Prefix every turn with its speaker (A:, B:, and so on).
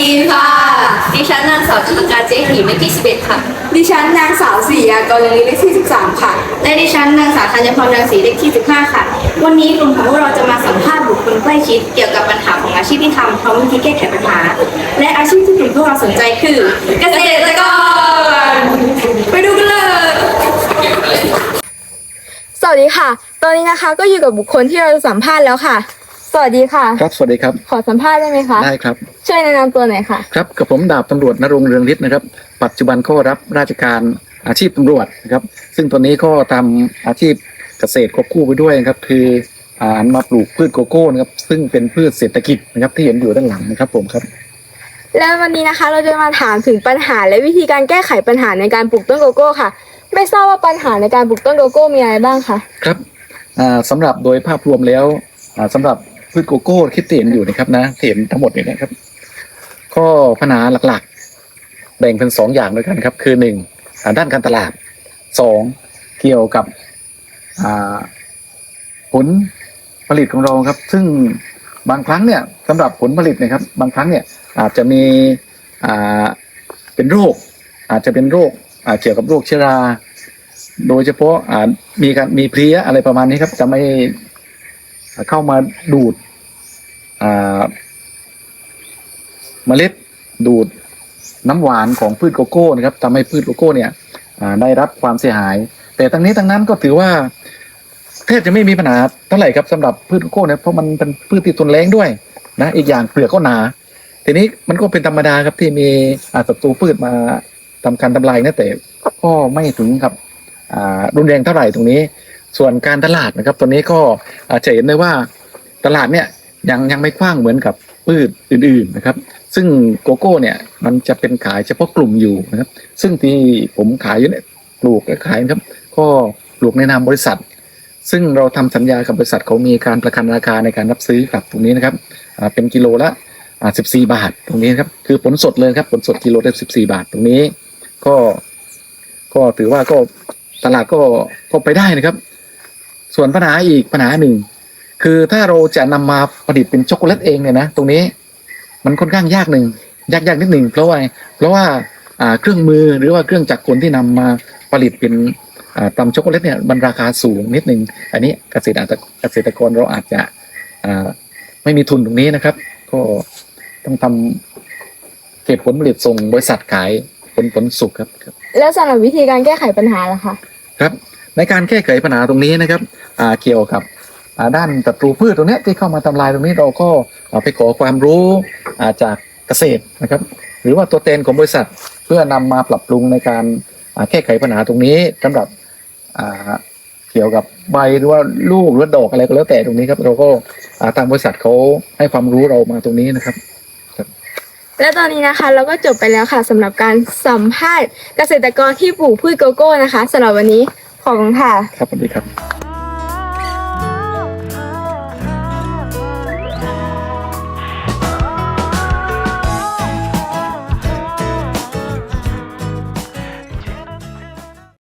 A: ดีค่ะ ดิฉันนางสาวจุลการเจ๊หีเลขที่11ค่ะ
B: ดิฉันนางสาวศรียากรณีเลขที่13 ค่ะ
A: และดิฉันนางสาวธัญพรรังสีเลขที่15 ค่ะ วันนี้กลุ่มของพวกเราจะมาสัมภาษณ์บุคคลใกล้ชิดเกี่ยวกับปัญหาของอาชีพที่ทำพร้อมวิธีแก้ไขปัญหา และอาชีพที่กลุ่มพวกเราสนใจคือ เกษตรกร ไปดูกันเลย
B: สวัสดีค่ะ ตอนนี้นะคะก็อยู่กับบุคคลที่เราจะสัมภาษณ์แล้วค่ะ สวัสดีค่ะ
C: ครับ สวัสดีครับ
B: ขอสัมภาษณ์ได้ไหมคะ
C: ได้ครับ
B: ช่วยแนะนำตัวหน่อยค่ะ
C: ครับกับผมดาบตำรวจนรงค์เรืองฤทธิ์นะครับ ปัจจุบันก็รับราชการอาชีพตำรวจนะครับ ซึ่งตอนนี้ก็ทำอาชีพเกษตรควบคู่ไปด้วยนะครับ คืออ่ามาปลูกพืชโกโก้นะครับ ซึ่งเป็นพืชเศรษฐกิจนะครับที่เห็นอยู่ด้านหลังนะครับผมครับ
B: แล้ววันนี้นะคะเราจะมาถามถึงปัญหาและวิธีการแก้ไขปัญหาในการปลูกต้นโกโก้ค่ะ ไม่ทราบว่าปัญหาในการปลูกต้นโกโก้มีอะไรบ้างคะ
C: ครับอ่าสำหรับโดยภาพรวมแล้วอ่าสำหรับพืชโกโก้ที่เห็นอยู่นะครับนะที่เห็นทั้งหมดเนี่ยนะครับ ก็ปัญหาหลักๆ แบ่งเป็นสองอย่างด้วยกันครับ คือหนึ่งด้านการตลาดสองเกี่ยวกับผลผลิตของเราครับ ซึ่งบางครั้งเนี่ยสำหรับผลผลิตนะครับ บางครั้งเนี่ยอาจจะมีเป็นโรค อาจจะเป็นโรคอ่าเกี่ยวกับโรคเชื้อรา โดยเฉพาะมีการมีเพลี้ยอะไรประมาณนี้ครับ จะไม่เข้ามาดูด อ่าเมล็ดดูดน้ำหวานของพืชโกโก้นะครับทำให้พืชโกโก้เนี่ยได้รับความเสียหาย แต่ทั้งนี้ทั้งนั้นก็ถือว่าแทบจะไม่มีปัญหาเท่าไหร่ครับสำหรับพืชโกโก้เนี่ยเพราะมันเป็นพืชที่ทนแรงด้วยนะอีกอย่างเปลือกก็หนา ทีนี้มันก็เป็นธรรมดาครับที่มีศัตรูพืชมาทำการทำลายนะแต่ก็ไม่ถึงครับรุนแรงเท่าไหร่ตรงนี้ ส่วนการตลาดนะครับ ตัวนี้ก็จะเห็นได้ว่าตลาดเนี่ย ยังยังไม่กว้างเหมือนกับพืชอื่นๆนะครับ ซึ่งโกโก้เนี่ยมันจะเป็นขายเฉพาะกลุ่มอยู่นะครับ ซึ่งที่ผมขายอยู่เนี่ยปลูกและขายนะครับ ก็ปลูกในนามบริษัท ซึ่งเราทำสัญญากับบริษัทเขามีการประกันราคาในการรับซื้อกับตรงนี้นะครับเป็นกิโลละ14 บาทตรงนี้ครับคือผลสดเลยครับผลสดกิโลละ14 บาทตรงนี้ ก็ก็ถือว่าก็ตลาดก็ก็ไปได้นะครับ ส่วนปัญหาอีกปัญหาหนึ่ง คือถ้าเราจะนำมาผลิตเป็นช็อกโกแลตเองเนี่ยนะตรงนี้มันค่อนข้างยากหนึ่งยากยากนิดหนึ่งเพราะว่าเพราะว่าอ่าเครื่องมือหรือว่าเครื่องจักรกลที่นำมาผลิตเป็นอ่าตำช็อกโกแลตเนี่ยมันราคาสูงนิดหนึ่งอันนี้เกษตรเกษตรกรเราอาจจะอ่าไม่มีทุนตรงนี้นะครับ ก็ต้องทำเก็บผลผลิตส่งบริษัทขายผลผลสุกครับครับ
B: แล้วสำหรับวิธีการแก้ไขปัญหาล่ะคะ
C: ครับ ในการแก้ไขปัญหาตรงนี้นะครับอ่าเกี่ยวกับอ่า ด้านศัตรูพืชตรงเนี้ยที่เข้ามาทำลายตรงนี้เราก็อ่าไปขอความรู้อ่าจากเกษตรนะครับ หรือว่าตัวแทนของบริษัทเพื่อนำมาปรับปรุงในการอ่าแก้ไขปัญหาตรงนี้สำหรับอ่าเกี่ยวกับใบหรือว่าลูกหรือว่าดอกอะไรก็แล้วแต่ตรงนี้ครับ เราก็อ่าทางบริษัทเขาให้ความรู้เรามาตรงนี้นะครับ
B: และตอนนี้นะคะเราก็จบไปแล้วค่ะสำหรับการสัมภาษณ์เกษตรกรที่ปลูกพืชโกโก้นะคะสำหรับวันนี้ขอบคุณค่ะ
C: ครับสวัสดีครับ